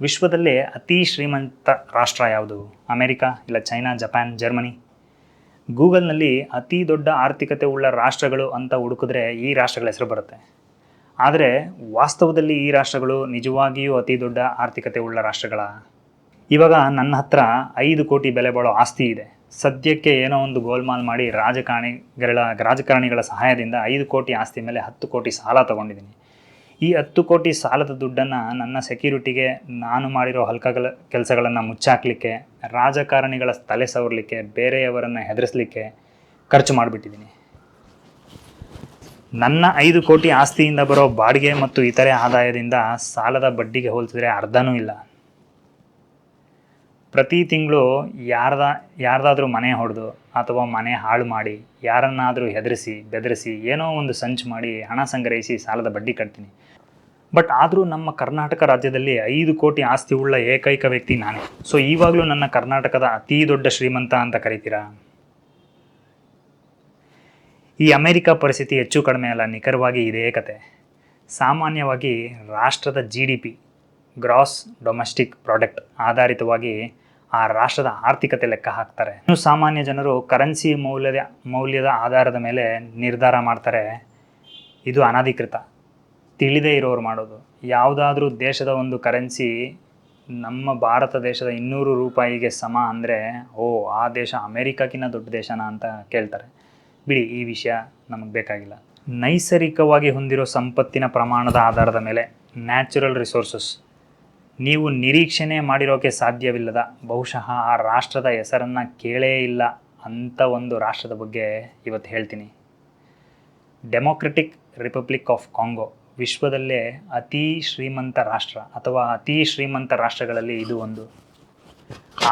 ವಿಶ್ವದಲ್ಲೇ ಅತಿ ಶ್ರೀಮಂತ ರಾಷ್ಟ್ರ ಯಾವುದು? ಅಮೇರಿಕಾ ಇಲ್ಲ ಚೈನಾ, ಜಪಾನ್, ಜರ್ಮನಿ? ಗೂಗಲ್ನಲ್ಲಿ ಅತಿ ದೊಡ್ಡ ಆರ್ಥಿಕತೆ ಉಳ್ಳ ರಾಷ್ಟ್ರಗಳು ಅಂತ ಹುಡುಕಿದ್ರೆ ಈ ರಾಷ್ಟ್ರಗಳ ಹೆಸರು ಬರುತ್ತೆ. ಆದರೆ ವಾಸ್ತವದಲ್ಲಿ ಈ ರಾಷ್ಟ್ರಗಳು ನಿಜವಾಗಿಯೂ ಅತಿ ದೊಡ್ಡ ಆರ್ಥಿಕತೆ ಉಳ್ಳ ರಾಷ್ಟ್ರಗಳ? ಇವಾಗ ನನ್ನ ಹತ್ರ ಐದು ಕೋಟಿ ಬೆಲೆ ಬಾಳೋ ಆಸ್ತಿ ಇದೆ. ಸದ್ಯಕ್ಕೆ ಏನೋ ಒಂದು ಗೋಲ್ಮಾಲ್ ಮಾಡಿ ರಾಜಕಾರಣಿಗಳ ರಾಜಕಾರಣಿಗಳ ಸಹಾಯದಿಂದ ಐದು ಕೋಟಿ ಆಸ್ತಿ ಮೇಲೆ ಹತ್ತು ಕೋಟಿ ಸಾಲ ತಗೊಂಡಿದ್ದೀನಿ. ಈ ಹತ್ತು ಕೋಟಿ ಸಾಲದ ದುಡ್ಡನ್ನು ನನ್ನ ಸೆಕ್ಯೂರಿಟಿಗೆ ನಾನು ಮಾಡಿರೋ ಹಲ್ಕಗಳ ಕೆಲಸಗಳನ್ನು ಮುಚ್ಚಾಕಲಿಕ್ಕೆ, ರಾಜಕಾರಣಿಗಳ ತಲೆ ಸವರಲಿಕ್ಕೆ, ಬೇರೆಯವರನ್ನು ಹೆದರಿಸಲಿಕ್ಕೆ ಖರ್ಚು ಮಾಡಿಬಿಟ್ಟಿದ್ದೀನಿ. ನನ್ನ ಐದು ಕೋಟಿ ಆಸ್ತಿಯಿಂದ ಬರೋ ಬಾಡಿಗೆ ಮತ್ತು ಇತರೆ ಆದಾಯದಿಂದ ಸಾಲದ ಬಡ್ಡಿಗೆ ಹೋಲಿಸಿದ್ರೆ ಅರ್ಧನೂ ಇಲ್ಲ. ಪ್ರತಿ ತಿಂಗಳು ಯಾರ್ದ, ಯಾರ್ದಾದ್ರೂ ಮನೆ ಹೊಡೆದು ಅಥವಾ ಮನೆ ಹಾಳು ಮಾಡಿ, ಯಾರನ್ನಾದರೂ ಹೆದರಿಸಿ, ಬೆದರಿಸಿ, ಏನೋ ಒಂದು ಸಂಚು ಮಾಡಿ ಹಣ ಸಂಗ್ರಹಿಸಿ ಸಾಲದ ಬಡ್ಡಿ ಕಟ್ತೀನಿ. ಬಟ್ ಆದರೂ ನಮ್ಮ ಕರ್ನಾಟಕ ರಾಜ್ಯದಲ್ಲಿ ಐದು ಕೋಟಿ ಆಸ್ತಿ ಉಳ್ಳ ಏಕೈಕ ವ್ಯಕ್ತಿ ನಾನು. ಸೊ ಈವಾಗಲೂ ನನ್ನ ಕರ್ನಾಟಕದ ಅತಿ ದೊಡ್ಡ ಶ್ರೀಮಂತ ಅಂತ ಕರಿತೀರಾ? ಈ ಅಮೆರಿಕ ಪರಿಸ್ಥಿತಿ ಹೆಚ್ಚು ಕಡಿಮೆ ಅಲ್ಲ, ನಿಖರವಾಗಿ ಇದೇ ಕತೆ. ಸಾಮಾನ್ಯವಾಗಿ ರಾಷ್ಟ್ರದ G D P gross domestic product ಆಧಾರಿತವಾಗಿ ಆ ರಾಷ್ಟ್ರದ ಆರ್ಥಿಕತೆ ಲೆಕ್ಕ ಹಾಕ್ತಾರೆ. ಇನ್ನು ಸಾಮಾನ್ಯ ಜನರು ಕರೆನ್ಸಿ ಮೌಲ್ಯದ ಮೌಲ್ಯದ ಆಧಾರದ ಮೇಲೆ ನಿರ್ಧಾರ ಮಾಡ್ತಾರೆ. ಇದು ಅನಧಿಕೃತ. ತಿಳಿದೇ ಇರೋರು ಮಾಡೋದು. ಯಾವುದಾದ್ರೂ ದೇಶದ ಒಂದು ಕರೆನ್ಸಿ ನಮ್ಮ ಭಾರತ ದೇಶದ ಇನ್ನೂರು ರೂಪಾಯಿಗೆ ಸಮ ಅಂದರೆ, ಓ, ಆ ದೇಶ ಅಮೇರಿಕಕ್ಕಿಂತ ದೊಡ್ಡ ದೇಶನ ಅಂತ ಕೇಳ್ತಾರೆ. ಬಿಡಿ, ಈ ವಿಷಯ ನಮಗೆ ಬೇಕಾಗಿಲ್ಲ. ನೈಸರ್ಗಿಕವಾಗಿ ಹೊಂದಿರೋ ಸಂಪತ್ತಿನ ಪ್ರಮಾಣದ ಆಧಾರದ ಮೇಲೆ ನ್ಯಾಚುರಲ್ ರಿಸೋರ್ಸಸ್. ನೀವು ನಿರೀಕ್ಷಣೆ ಮಾಡಿರೋಕೆ ಸಾಧ್ಯವಿಲ್ಲದ, ಬಹುಶಃ ಆ ರಾಷ್ಟ್ರದ ಹೆಸರನ್ನು ಕೇಳೇ ಇಲ್ಲ ಅಂತ ಒಂದು ರಾಷ್ಟ್ರದ ಬಗ್ಗೆ ಇವತ್ತು ಹೇಳ್ತೀನಿ. Democratic Republic of Congo. ವಿಶ್ವದಲ್ಲೇ ಅತಿ ಶ್ರೀಮಂತ ರಾಷ್ಟ್ರ ಅಥವಾ ಅತಿ ಶ್ರೀಮಂತ ರಾಷ್ಟ್ರಗಳಲ್ಲಿ ಇದು ಒಂದು.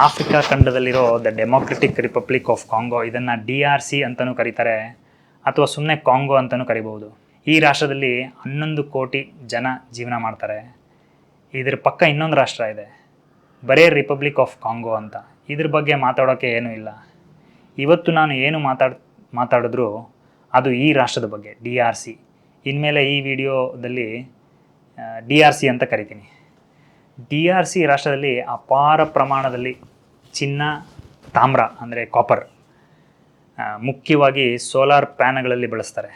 Africa ಖಂಡದಲ್ಲಿರೋ the Democratic Republic of Congo ಇದನ್ನು ಡಿ ಆರ್ ಸಿ ಅಂತಲೂ ಕರೀತಾರೆ ಅಥವಾ ಸುಮ್ಮನೆ ಕಾಂಗೋ ಅಂತಲೂ ಕರಿಬೋದು ಈ ರಾಷ್ಟ್ರದಲ್ಲಿ ಹನ್ನೊಂದು ಕೋಟಿ ಜನ ಜೀವನ ಮಾಡ್ತಾರೆ. ಇದ್ರ ಪಕ್ಕ ಇನ್ನೊಂದು ರಾಷ್ಟ್ರ ಇದೆ. ಬರೇ ರಿಪಬ್ಲಿಕ್ ಆಫ್ ಕಾಂಗೋ ಅಂತ. ಇದ್ರ ಬಗ್ಗೆ ಮಾತಾಡೋಕ್ಕೆ ಏನೂ ಇಲ್ಲ. ಇವತ್ತು ನಾನು ಏನು ಮಾತಾಡ್, ಮಾತಾಡಿದ್ರು ಅದು ಈ ರಾಷ್ಟ್ರದ ಬಗ್ಗೆ, ಡಿ ಆರ್ ಸಿ. ಇನ್ಮೇಲೆ ಈ ವಿಡಿಯೋದಲ್ಲಿ ಡಿ ಆರ್ ಸಿ ಅಂತ ಕರಿತೀನಿ. ಡಿ ಆರ್ ಸಿ ರಾಷ್ಟ್ರದಲ್ಲಿ ಅಪಾರ ಪ್ರಮಾಣದಲ್ಲಿ ಚಿನ್ನ, ತಾಮ್ರ, ಅಂದರೆ ಕಾಪರ್ ಮುಖ್ಯವಾಗಿ ಸೋಲಾರ್ ಪ್ಯಾನ್ಗಳಲ್ಲಿ ಬಳಸ್ತಾರೆ.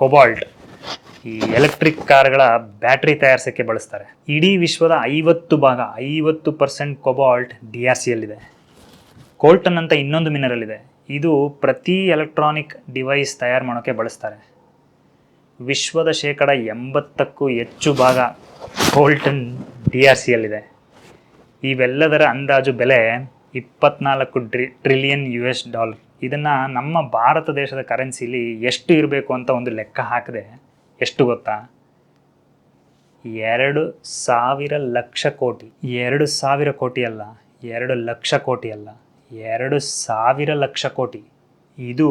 ಕೊಬಾಲ್ಟ್ ಈ ಎಲೆಕ್ಟ್ರಿಕ್ ಕಾರ್ಗಳ ಬ್ಯಾಟ್ರಿ ತಯಾರಿಸೋಕ್ಕೆ ಬಳಸ್ತಾರೆ. ಇಡೀ ವಿಶ್ವದ ಐವತ್ತು ಭಾಗ, ಐವತ್ತು ಪರ್ಸೆಂಟ್ ಕೊಬಾಲ್ಟ್ ಡಿ ಆರ್ ಸಿಯಲ್ಲಿದೆ. ಕೋಲ್ಟನ್ ಅಂತ ಇನ್ನೊಂದು ಮಿನರಲ್ ಇದೆ. ಇದು ಪ್ರತಿ ಎಲೆಕ್ಟ್ರಾನಿಕ್ ಡಿವೈಸ್ ತಯಾರು ಮಾಡೋಕ್ಕೆ ಬಳಸ್ತಾರೆ. ವಿಶ್ವದ ಶೇಕಡ ಎಂಬತ್ತಕ್ಕೂ ಹೆಚ್ಚು ಭಾಗ ಹೋಲ್ಟನ್ ಡಿ ಆರ್ ಸಿಯಲ್ಲಿದೆ. ಇವೆಲ್ಲದರ ಅಂದಾಜು ಬೆಲೆ ಇಪ್ಪತ್ನಾಲ್ಕು ಡ್ರಿ ಟ್ರಿಲಿಯನ್ ಯು ಎಸ್ ಡಾಲರ್. ಇದನ್ನು ನಮ್ಮ ಭಾರತ ದೇಶದ ಕರೆನ್ಸಿಲಿ ಎಷ್ಟು ಇರಬೇಕು ಅಂತ ಒಂದು ಲೆಕ್ಕ ಹಾಕಿದೆ. ಎಷ್ಟು ಗೊತ್ತಾ? ಎರಡು ಸಾವಿರ ಲಕ್ಷ ಕೋಟಿ. ಎರಡು ಸಾವಿರ ಕೋಟಿ ಅಲ್ಲ, ಎರಡು ಲಕ್ಷ ಕೋಟಿ ಅಲ್ಲ, ಎರಡು ಸಾವಿರ ಲಕ್ಷ ಕೋಟಿ. ಇದು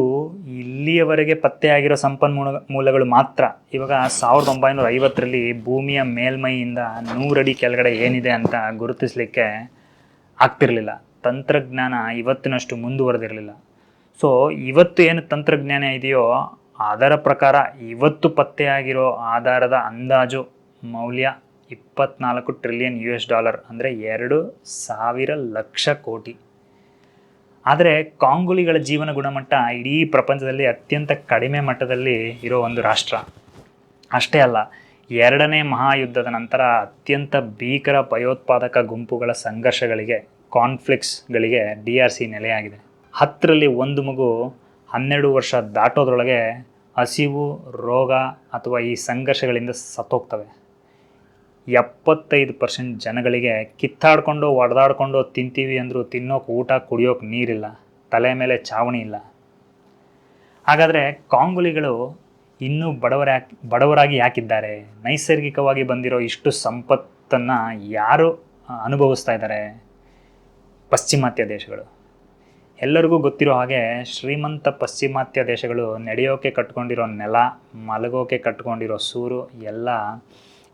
ಇಲ್ಲಿಯವರೆಗೆ ಪತ್ತೆಯಾಗಿರೋ ಸಂಪನ್ಮೂಲ ಮೂಲಗಳು ಮಾತ್ರ. ಇವಾಗ ಸಾವಿರದ ಒಂಬೈನೂರ ಐವತ್ತರಲ್ಲಿ ಭೂಮಿಯ ಮೇಲ್ಮೈಯಿಂದ ನೂರಡಿ ಕೆಳಗಡೆ ಏನಿದೆ ಅಂತ ಗುರುತಿಸಲಿಕ್ಕೆ ಆಗ್ತಿರಲಿಲ್ಲ. ತಂತ್ರಜ್ಞಾನ ಇವತ್ತಿನಷ್ಟು ಮುಂದುವರೆದಿರಲಿಲ್ಲ. ಸೊ ಇವತ್ತು ಏನು ತಂತ್ರಜ್ಞಾನ ಇದೆಯೋ, ಅದರ ಪ್ರಕಾರ ಇವತ್ತು ಪತ್ತೆಯಾಗಿರೋ ಆಧಾರದ ಅಂದಾಜು ಮೌಲ್ಯ ಇಪ್ಪತ್ನಾಲ್ಕು ಟ್ರಿಲಿಯನ್ ಯು ಎಸ್ ಡಾಲರ್ ಅಂದರೆ ಎರಡು ಸಾವಿರ ಲಕ್ಷ ಕೋಟಿ. ಆದರೆ ಕಾಂಗುಲಿಗಳ ಜೀವನ ಗುಣಮಟ್ಟ ಇಡೀ ಪ್ರಪಂಚದಲ್ಲಿ ಅತ್ಯಂತ ಕಡಿಮೆ ಮಟ್ಟದಲ್ಲಿ ಇರೋ ಒಂದು ರಾಷ್ಟ್ರ. ಅಷ್ಟೇ ಅಲ್ಲ, ಎರಡನೇ ಮಹಾಯುದ್ಧದ ನಂತರ ಅತ್ಯಂತ ಭೀಕರ ಭಯೋತ್ಪಾದಕ ಗುಂಪುಗಳ ಸಂಘರ್ಷಗಳಿಗೆ ಕಾನ್ಫ್ಲಿಕ್ಟ್ಸ್ಗಳಿಗೆ ಡಿ ಆರ್ ಸಿ ನೆಲೆಯಾಗಿದೆ. ಹತ್ತರಲ್ಲಿ ಒಂದು ಮಗು ಹನ್ನೆರಡು ವರ್ಷ ದಾಟೋದ್ರೊಳಗೆ ಹಸಿವು, ರೋಗ ಅಥವಾ ಈ ಸಂಘರ್ಷಗಳಿಂದ ಸತ್ತೋಗ್ತವೆ. ಎಪ್ಪತ್ತೈದು ಪರ್ಸೆಂಟ್ ಜನಗಳಿಗೆ ಕಿತ್ತಾಡ್ಕೊಂಡು, ಒಡೆದಾಡ್ಕೊಂಡು ತಿಂತೀವಿ ಅಂದರೂ ತಿನ್ನೋಕೆ, ಊಟ ಕುಡಿಯೋಕೆ ನೀರಿಲ್ಲ. ತಲೆ ಮೇಲೆ ಚಾವಣಿ ಇಲ್ಲ. ಹಾಗಾದರೆ ಕಾಂಗುಲಿಗಳು ಇನ್ನೂ ಬಡವರ ಬಡವರಾಗಿ ಯಾಕಿದ್ದಾರೆ? ನೈಸರ್ಗಿಕವಾಗಿ ಬಂದಿರೋ ಇಷ್ಟು ಸಂಪತ್ತನ್ನು ಯಾರು ಅನುಭವಿಸ್ತಾ ಇದ್ದಾರೆ? ಪಶ್ಚಿಮಾತ್ಯ ದೇಶಗಳು. ಎಲ್ಲರಿಗೂ ಗೊತ್ತಿರೋ ಹಾಗೆ ಶ್ರೀಮಂತ ಪಶ್ಚಿಮಾತ್ಯ ದೇಶಗಳು ನಡೆಯೋಕೆ ಕಟ್ಕೊಂಡಿರೋ ನೆಲ, ಮಲಗೋಕೆ ಕಟ್ಕೊಂಡಿರೋ ಸೂರು, ಎಲ್ಲ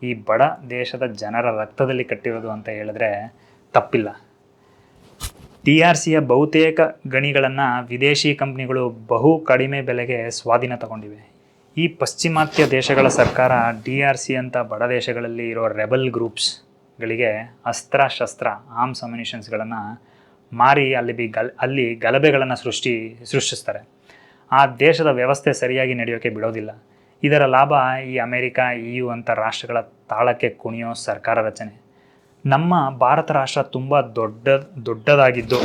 ಈ ಬಡ ದೇಶದ ಜನರ ರಕ್ತದಲ್ಲಿ ಕಟ್ಟಿರೋದು ಅಂತ ಹೇಳಿದ್ರೆ ತಪ್ಪಿಲ್ಲ. ಟಿ ಆರ್ ಸಿಯ ಬಹುತೇಕ ಗಣಿಗಳನ್ನು ವಿದೇಶಿ ಕಂಪ್ನಿಗಳು ಬಹು ಕಡಿಮೆ ಬೆಲೆಗೆ ಸ್ವಾಧೀನ ತಗೊಂಡಿವೆ. ಈ ಪಶ್ಚಿಮಾತ್ಯ ದೇಶಗಳ ಸರ್ಕಾರ ಡಿ ಆರ್ ಸಿ ಅಂತ ಬಡ ದೇಶಗಳಲ್ಲಿ ಇರೋ ರೆಬಲ್ ಗ್ರೂಪ್ಸ್ಗಳಿಗೆ ಅಸ್ತ್ರ ಶಸ್ತ್ರ ಆರ್ಮ್ಸ್ ಅಮ್ಯುನಿಷನ್ಸ್ಗಳನ್ನು ಮಾರಿ ಅಲ್ಲಿ ಬಿ ಗಲ್, ಅಲ್ಲಿ ಗಲಭೆಗಳನ್ನು ಸೃಷ್ಟಿ, ಸೃಷ್ಟಿಸ್ತಾರೆ. ಆ ದೇಶದ ವ್ಯವಸ್ಥೆ ಸರಿಯಾಗಿ ನಡೆಯೋಕ್ಕೆ ಬಿಡೋದಿಲ್ಲ. ಇದರ ಲಾಭ ಈ ಅಮೆರಿಕ ಇ ಯು ಅಂತ ರಾಷ್ಟ್ರಗಳ ತಾಳಕ್ಕೆ ಕುಣಿಯೋ ಸರ್ಕಾರ ರಚನೆ. ನಮ್ಮ ಭಾರತ ರಾಷ್ಟ್ರ ತುಂಬ ದೊಡ್ಡ, ದೊಡ್ಡದಾಗಿದ್ದು,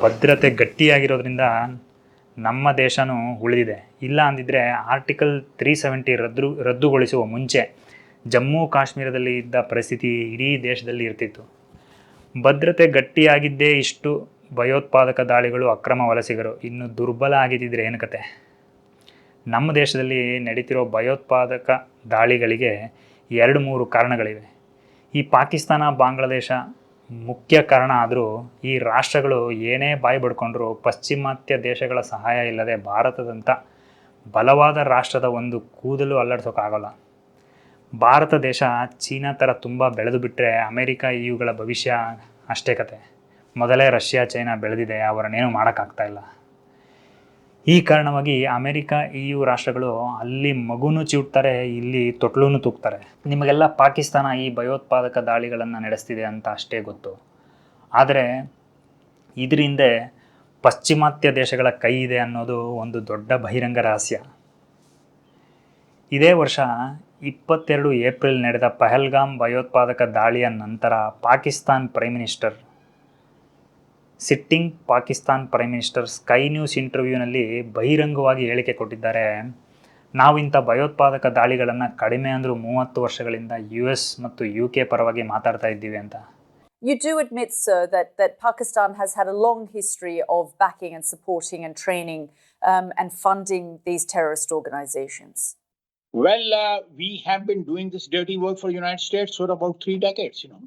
ಭದ್ರತೆ ಗಟ್ಟಿಯಾಗಿರೋದ್ರಿಂದ ನಮ್ಮ ದೇಶನೂ ಉಳಿದಿದೆ. ಇಲ್ಲ ಅಂದಿದ್ರೆ ಆರ್ಟಿಕಲ್ ತ್ರೀ ಸೆವೆಂಟಿ ರದ್ದು, ರದ್ದುಗೊಳಿಸುವ ಮುಂಚೆ ಜಮ್ಮು ಕಾಶ್ಮೀರದಲ್ಲಿ ಇದ್ದ ಪರಿಸ್ಥಿತಿ ಇಡೀ ದೇಶದಲ್ಲಿ ಇರ್ತಿತ್ತು. ಭದ್ರತೆ ಗಟ್ಟಿಯಾಗಿದ್ದೇ ಇಷ್ಟು ಭಯೋತ್ಪಾದಕ ದಾಳಿಗಳು ಅಕ್ರಮ ವಲಸಿಗರು. ಇನ್ನು ದುರ್ಬಲ ಆಗಿದ್ದಿದ್ರೆ ಏನು ಕತೆ? ನಮ್ಮ ದೇಶದಲ್ಲಿ ನಡೀತಿರೋ ಭಯೋತ್ಪಾದಕ ದಾಳಿಗಳಿಗೆ ಎರಡು ಮೂರು ಕಾರಣಗಳಿವೆ. ಈ ಪಾಕಿಸ್ತಾನ, ಬಾಂಗ್ಲಾದೇಶ ಮುಖ್ಯ ಕಾರಣ ಆದರೂ ಈ ರಾಷ್ಟ್ರಗಳು ಏನೇ ಬಾಯಿ ಬಡ್ಕೊಂಡ್ರೂ ಪಾಶ್ಚಿಮಾತ್ಯ ದೇಶಗಳ ಸಹಾಯ ಇಲ್ಲದೆ ಭಾರತದಂಥ ಬಲವಾದ ರಾಷ್ಟ್ರದ ಒಂದು ಕೂದಲು ಅಲ್ಲಾಡ್ಸೋಕ್ಕಾಗಲ್ಲ ಭಾರತ ದೇಶ ಚೀನಾ ಥರ ತುಂಬ ಬೆಳೆದು ಬಿಟ್ಟರೆ ಅಮೇರಿಕ ಇವುಗಳ ಭವಿಷ್ಯ ಅಷ್ಟೇ ಕತೆ. ಮೊದಲೇ ರಷ್ಯಾ, ಚೈನಾ ಬೆಳೆದಿದೆ, ಅವರನ್ನೇನು ಮಾಡೋಕ್ಕಾಗ್ತಾ ಇಲ್ಲ. ಈ ಕಾರಣವಾಗಿ ಅಮೆರಿಕ ಇಯು ರಾಷ್ಟ್ರಗಳು ಅಲ್ಲಿ ಮಗುನು ಚಿವುಟ್ತಾರೆ ಇಲ್ಲಿ ತೊಟ್ಲೂ ತೂಗ್ತಾರೆ. ನಿಮಗೆಲ್ಲ ಪಾಕಿಸ್ತಾನ ಈ ಭಯೋತ್ಪಾದಕ ದಾಳಿಗಳನ್ನು ನಡೆಸ್ತಿದೆ ಅಂತ ಅಷ್ಟೇ ಗೊತ್ತು. ಆದರೆ ಇದರಿಂದ ಪಾಶ್ಚಿಮಾತ್ಯ ದೇಶಗಳ ಕೈ ಇದೆ ಅನ್ನೋದು ಒಂದು ದೊಡ್ಡ ಬಹಿರಂಗ ರಹಸ್ಯ. ಇದೇ ವರ್ಷ ಇಪ್ಪತ್ತೆರಡು ಏಪ್ರಿಲ್ ನಡೆದ ಪಹಲ್ಗಾಮ್ ಭಯೋತ್ಪಾದಕ ದಾಳಿಯ ನಂತರ Pakistan prime minister sitting Pakistan prime minister Sky News ಇಂಟರ್ವ್ಯೂನಲ್ಲಿ ಬಹಿರಂಗವಾಗಿ ಹೇಳಿಕೆ ಕೊಟ್ಟಿದ್ದಾರೆ ನಾವು ಇಂಥ ಭಯೋತ್ಪಾದಕ ದಾಳಿಗಳನ್ನು ಕಡಿಮೆ ಅಂದರೂ ಮೂವತ್ತು ವರ್ಷಗಳಿಂದ ಯು ಎಸ್ ಮತ್ತು ಯು ಕೆ ಪರವಾಗಿ ಮಾತಾಡ್ತಾ ಇದ್ದೀವಿ ಅಂತ You do admit, sir, that, that Pakistan has had a long history of backing and supporting and training um, and funding these terrorist organizations. Well, uh, we have been doing this dirty work for the United States for about three decades, you know,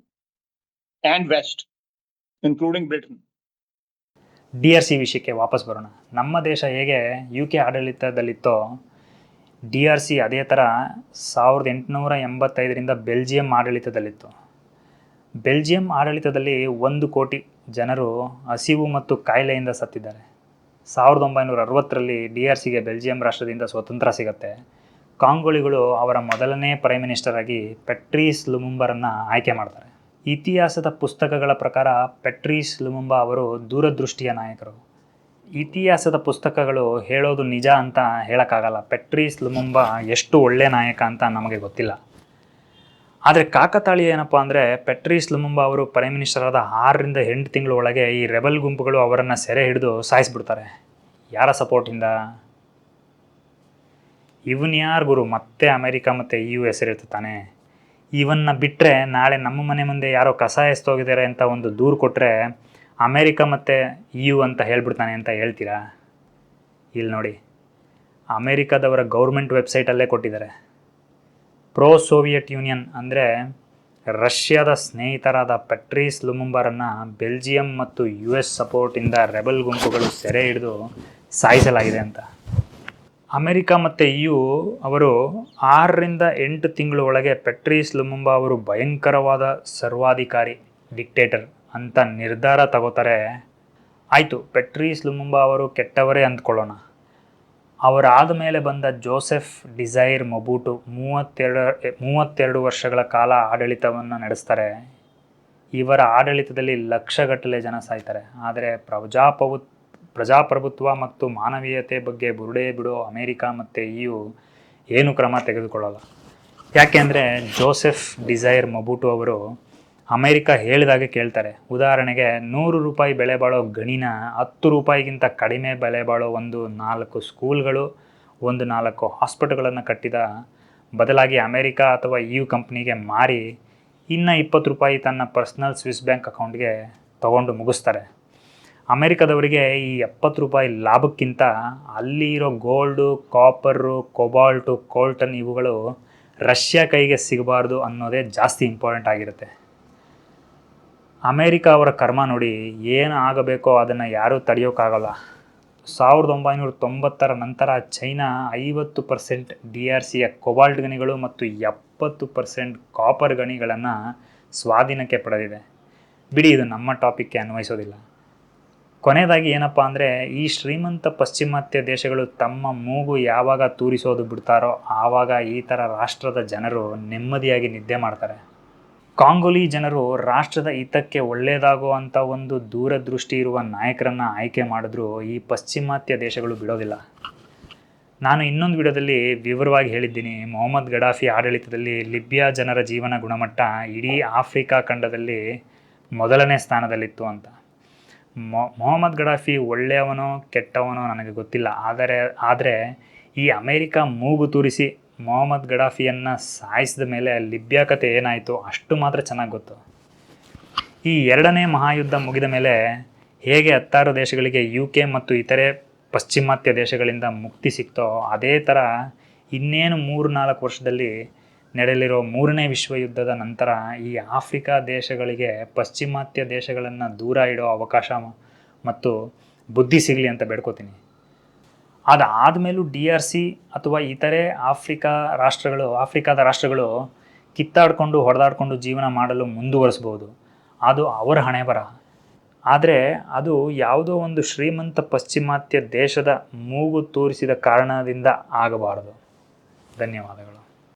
and West, including Britain. D R C ವಿಷಯಕ್ಕೆ ವಾಪಸ್ ಬರೋಣ. ನಮ್ಮ ದೇಶ ಹೇಗೆ U K ಆಡಳಿತದಲ್ಲಿತ್ತೋ, D R C ಅದೇ ಥರ ಸಾವಿರದ ಎಂಟುನೂರ ಎಂಬತ್ತೈದರಿಂದ ಬೆಲ್ಜಿಯಂ ಆಡಳಿತದಲ್ಲಿತ್ತು. ಬೆಲ್ಜಿಯಂ ಆಡಳಿತದಲ್ಲಿ ಒಂದು ಕೋಟಿ ಜನರು ಹಸಿವು ಮತ್ತು ಕಾಯಿಲೆಯಿಂದ ಸತ್ತಿದ್ದಾರೆ. ಸಾವಿರದ ಒಂಬೈನೂರ ಅರವತ್ತರಲ್ಲಿ ಡಿ ಆರ್ ಸಿಗೆ ಬೆಲ್ಜಿಯಂ ರಾಷ್ಟ್ರದಿಂದ ಸ್ವತಂತ್ರ ಸಿಗುತ್ತೆ. ಕಾಂಗೋಳಿಗಳು ಅವರ ಮೊದಲನೇ ಪ್ರೈಮ್ ಮಿನಿಸ್ಟರ್ ಆಗಿ ಪೆಟ್ರೀಸ್ ಲುಮುಂಬರನ್ನು ಆಯ್ಕೆ ಮಾಡ್ತಾರೆ. ಇತಿಹಾಸದ ಪುಸ್ತಕಗಳ ಪ್ರಕಾರ ಪೆಟ್ರೀಸ್ ಲುಮುಂಬಾ ಅವರು ದೂರದೃಷ್ಟಿಯ ನಾಯಕರು. ಇತಿಹಾಸದ ಪುಸ್ತಕಗಳು ಹೇಳೋದು ನಿಜ ಅಂತ ಹೇಳೋಕ್ಕಾಗಲ್ಲ. ಪೆಟ್ರೀಸ್ ಲುಮುಂಬಾ ಎಷ್ಟು ಒಳ್ಳೆಯ ನಾಯಕ ಅಂತ ನಮಗೆ ಗೊತ್ತಿಲ್ಲ. ಆದರೆ ಕಾಕತಾಳಿ ಏನಪ್ಪ ಅಂದರೆ ಪೆಟ್ರೀಸ್ ಲುಮುಂಬಾ ಅವರು ಪ್ರೈಮ್ ಮಿನಿಸ್ಟರ್ ಆದ ಆರರಿಂದ ಎಂಟು ತಿಂಗಳ ಒಳಗೆ ಈ ರೆಬಲ್ ಗುಂಪುಗಳು ಅವರನ್ನು ಸೆರೆ ಹಿಡಿದು ಸಾಯಿಸಿಬಿಡ್ತಾರೆ. ಯಾರ ಸಪೋರ್ಟಿಂದ ಇವನ್ ಗುರು? ಮತ್ತೆ ಅಮೆರಿಕ ಮತ್ತು ಇ ಯು ಹೆಸರಿರುತ್ತೆ ತಾನೆ. ಇವನ್ನ ಬಿಟ್ಟರೆ ನಾಳೆ ನಮ್ಮ ಮನೆ ಮುಂದೆ ಯಾರೋ ಕಸ ಎಸ್ತೋಗಿದ್ದಾರೆ ಅಂತ ಒಂದು ದೂರು ಕೊಟ್ಟರೆ ಅಮೇರಿಕ ಮತ್ತು ಯು ಅಂತ ಹೇಳ್ಬಿಡ್ತಾನೆ ಅಂತ ಹೇಳ್ತೀರಾ? ಇಲ್ಲಿ ನೋಡಿ. ಅಮೇರಿಕಾದವರ ಗೌರ್ಮೆಂಟ್ ವೆಬ್ಸೈಟಲ್ಲೇ ಕೊಟ್ಟಿದ್ದಾರೆ. ಪ್ರೋ ಸೋವಿಯೆಟ್ ಯೂನಿಯನ್ ಅಂದರೆ ರಷ್ಯಾದ ಸ್ನೇಹಿತರಾದ ಪೆಟ್ರೀಸ್ ಲುಮುಂಬಾರನ್ನು ಬೆಲ್ಜಿಯಂ ಮತ್ತು ಯು ಎಸ್ ಸಪೋರ್ಟಿಂದ ರೆಬಲ್ ಗುಂಪುಗಳು ಸೆರೆ ಹಿಡಿದು ಸಾಯಿಸಲಾಗಿದೆ ಅಂತ. ಅಮೆರಿಕ ಮತ್ತು ಯು ಅವರು ಆರರಿಂದ ಎಂಟು ತಿಂಗಳ ಒಳಗೆ ಪೆಟ್ರೀಸ್ ಲುಮುಂಬಾ ಅವರು ಭಯಂಕರವಾದ ಸರ್ವಾಧಿಕಾರಿ ಡಿಕ್ಟೇಟರ್ ಅಂತ ನಿರ್ಧಾರ ತಗೋತಾರೆ. ಆಯಿತು, ಪೆಟ್ರೀಸ್ ಲುಮುಂಬಾ ಅವರು ಕೆಟ್ಟವರೇ ಅಂದ್ಕೊಳ್ಳೋಣ. ಅವರಾದ ಮೇಲೆ ಬಂದ ಜೋಸೆಫ್ ಡಿಸೈರ್ ಮೊಬೂಟು ಮೂವತ್ತೆರಡು ಮೂವತ್ತೆರಡು ವರ್ಷಗಳ ಕಾಲ ಆಡಳಿತವನ್ನು ನಡೆಸ್ತಾರೆ. ಇವರ ಆಡಳಿತದಲ್ಲಿ ಲಕ್ಷಗಟ್ಟಲೆ ಜನ ಸಾಯ್ತಾರೆ. ಆದರೆ ಪ್ರಜಾಪ್ರಭು ಪ್ರಜಾಪ್ರಭುತ್ವ ಮತ್ತು ಮಾನವೀಯತೆ ಬಗ್ಗೆ ಬುರುಡೆ ಬಿಡೋ ಅಮೇರಿಕಾ ಮತ್ತು ಇಯು ಏನು ಕ್ರಮ ತೆಗೆದುಕೊಳ್ಳಲ್ಲ ಯಾಕೆಂದರೆ ಜೋಸೆಫ್ ಡಿಸೈರ್ ಮಬೂಟು ಅವರು ಅಮೇರಿಕ ಹೇಳಿದಾಗೆ ಕೇಳ್ತಾರೆ. ಉದಾಹರಣೆಗೆ ನೂರು ರೂಪಾಯಿ ಬೆಲೆ ಬಾಳೋ ಗಣಿನ ಹತ್ತು ರೂಪಾಯಿಗಿಂತ ಕಡಿಮೆ ಬೆಲೆ ಬಾಳೋ ಒಂದು ನಾಲ್ಕು ಸ್ಕೂಲ್ಗಳು, ಒಂದು ನಾಲ್ಕು ಹಾಸ್ಪಿಟಲ್ಗಳನ್ನು ಕಟ್ಟಿದ ಬದಲಾಗಿ ಅಮೇರಿಕ ಅಥವಾ ಇ ಯು ಕಂಪ್ನಿಗೆ ಮಾರಿ ಇನ್ನು ಇಪ್ಪತ್ತು ರೂಪಾಯಿ ತನ್ನ ಪರ್ಸ್ನಲ್ ಸ್ವಿಸ್ ಬ್ಯಾಂಕ್ ಅಕೌಂಟ್ಗೆ ತಗೊಂಡು ಮುಗಿಸ್ತಾರೆ. ಅಮೇರಿಕದವರಿಗೆ ಈ ಎಪ್ಪತ್ತು ರೂಪಾಯಿ ಲಾಭಕ್ಕಿಂತ ಅಲ್ಲಿ ಇರೋ ಗೋಲ್ಡು, ಕಾಪರು, ಕೊಬಾಲ್ಟು, ಕೋಲ್ಟನ್ ಇವುಗಳು ರಷ್ಯಾ ಕೈಗೆ ಸಿಗಬಾರ್ದು ಅನ್ನೋದೇ ಜಾಸ್ತಿ ಇಂಪಾರ್ಟೆಂಟ್ ಆಗಿರುತ್ತೆ. ಅಮೇರಿಕ ಅವರ ಕರ್ಮ ನೋಡಿ ಏನು ಆಗಬೇಕೋ ಅದನ್ನು ಯಾರೂ ತಡೆಯೋಕ್ಕಾಗಲ್ಲ ಸಾವಿರದ ಒಂಬೈನೂರ ತೊಂಬತ್ತರ ನಂತರ ಚೈನಾ ಐವತ್ತು ಪರ್ಸೆಂಟ್ ಡಿ ಆರ್ ಸಿಯ ಕೊಬಾಲ್ಟ್ ಗಣಿಗಳು ಮತ್ತು ಎಪ್ಪತ್ತು ಪರ್ಸೆಂಟ್ ಕಾಪರ್ ಗಣಿಗಳನ್ನು ಸ್ವಾಧೀನಕ್ಕೆ ಪಡೆದಿದೆ. ಬಿಡಿ, ಇದು ನಮ್ಮ ಟಾಪಿಕ್ಗೆ ಅನ್ವಯಿಸೋದಿಲ್ಲ. ಕೊನೆಯದಾಗಿ ಏನಪ್ಪ ಅಂದರೆ, ಈ ಶ್ರೀಮಂತ ಪಶ್ಚಿಮಾತ್ಯ ದೇಶಗಳು ತಮ್ಮ ಮೂಗು ಯಾವಾಗ ತೂರಿಸೋದು ಬಿಡ್ತಾರೋ ಆವಾಗ ಈ ಥರ ರಾಷ್ಟ್ರದ ಜನರು ನೆಮ್ಮದಿಯಾಗಿ ನಿದ್ದೆ ಮಾಡ್ತಾರೆ. ಕಾಂಗೋಲಿ ಜನರು ರಾಷ್ಟ್ರದ ಹಿತಕ್ಕೆ ಒಳ್ಳೆಯದಾಗುವಂಥ ಒಂದು ದೂರದೃಷ್ಟಿ ಇರುವ ನಾಯಕರನ್ನು ಆಯ್ಕೆ ಮಾಡಿದ್ರೂ ಈ ಪಾಶ್ಚಿಮಾತ್ಯ ದೇಶಗಳು ಬಿಡೋದಿಲ್ಲ. ನಾನು ಇನ್ನೊಂದು ವಿಡಿಯೋದಲ್ಲಿ ವಿವರವಾಗಿ ಹೇಳಿದ್ದೀನಿ, ಮೊಹಮ್ಮದ್ ಗಡಾಫಿ ಆಡಳಿತದಲ್ಲಿ ಲಿಬಿಯಾ ಜನರ ಜೀವನ ಗುಣಮಟ್ಟ ಇಡೀ ಆಫ್ರಿಕಾ ಖಂಡದಲ್ಲಿ ಮೊದಲನೇ ಸ್ಥಾನದಲ್ಲಿತ್ತು ಅಂತ. ಮೊಹಮ್ಮದ್ ಗಡಾಫಿ ಒಳ್ಳೆಯವನೋ ಕೆಟ್ಟವನೋ ನನಗೆ ಗೊತ್ತಿಲ್ಲ. ಆದರೆ ಆದರೆ ಈ ಅಮೇರಿಕ ಮೂಗು ತೂರಿಸಿ ಮೊಹಮ್ಮದ್ ಗಡಾಫಿಯನ್ನು ಸಾಯಿಸಿದ ಮೇಲೆ ಲಿಬ್ಯಾ ಕತೆ ಏನಾಯಿತು ಅಷ್ಟು ಮಾತ್ರ ಚೆನ್ನಾಗಿ ಗೊತ್ತು. ಈ ಎರಡನೇ ಮಹಾಯುದ್ಧ ಮುಗಿದ ಮೇಲೆ ಹೇಗೆ ಹತ್ತಾರು ದೇಶಗಳಿಗೆ ಯು ಕೆ ಮತ್ತು ಇತರೆ ಪಾಶ್ಚಿಮಾತ್ಯ ದೇಶಗಳಿಂದ ಮುಕ್ತಿ ಸಿಕ್ತೋ ಅದೇ ಥರ ಇನ್ನೇನು ಮೂರು ನಾಲ್ಕು ವರ್ಷದಲ್ಲಿ ನಡೆಯಲಿರೋ ಮೂರನೇ ವಿಶ್ವಯುದ್ಧದ ನಂತರ ಈ ಆಫ್ರಿಕಾ ದೇಶಗಳಿಗೆ ಪಾಶ್ಚಿಮಾತ್ಯ ದೇಶಗಳನ್ನು ದೂರ ಇಡೋ ಅವಕಾಶ ಮತ್ತು ಬುದ್ಧಿ ಸಿಗಲಿ ಅಂತ ಬೇಡ್ಕೋತೀನಿ. ಅದಾದಮೇಲೂ ಡಿ ಆರ್ ಸಿ ಅಥವಾ ಇತರೆ ಆಫ್ರಿಕಾ ರಾಷ್ಟ್ರಗಳು, ಆಫ್ರಿಕಾದ ರಾಷ್ಟ್ರಗಳು ಕಿತ್ತಾಡಿಕೊಂಡು ಹೊಡೆದಾಡಿಕೊಂಡು ಜೀವನ ಮಾಡಲು ಮುಂದುವರಿಸ್ಬೋದು. ಅದು ಅವರ ಹಣೆ ಬರ ಆದರೆ ಅದು ಯಾವುದೋ ಒಂದು ಶ್ರೀಮಂತ ಪಾಶ್ಚಿಮಾತ್ಯ ದೇಶದ ಮೂಗು ತೋರಿಸಿದ ಕಾರಣದಿಂದ ಆಗಬಾರದು. ಧನ್ಯವಾದಗಳು.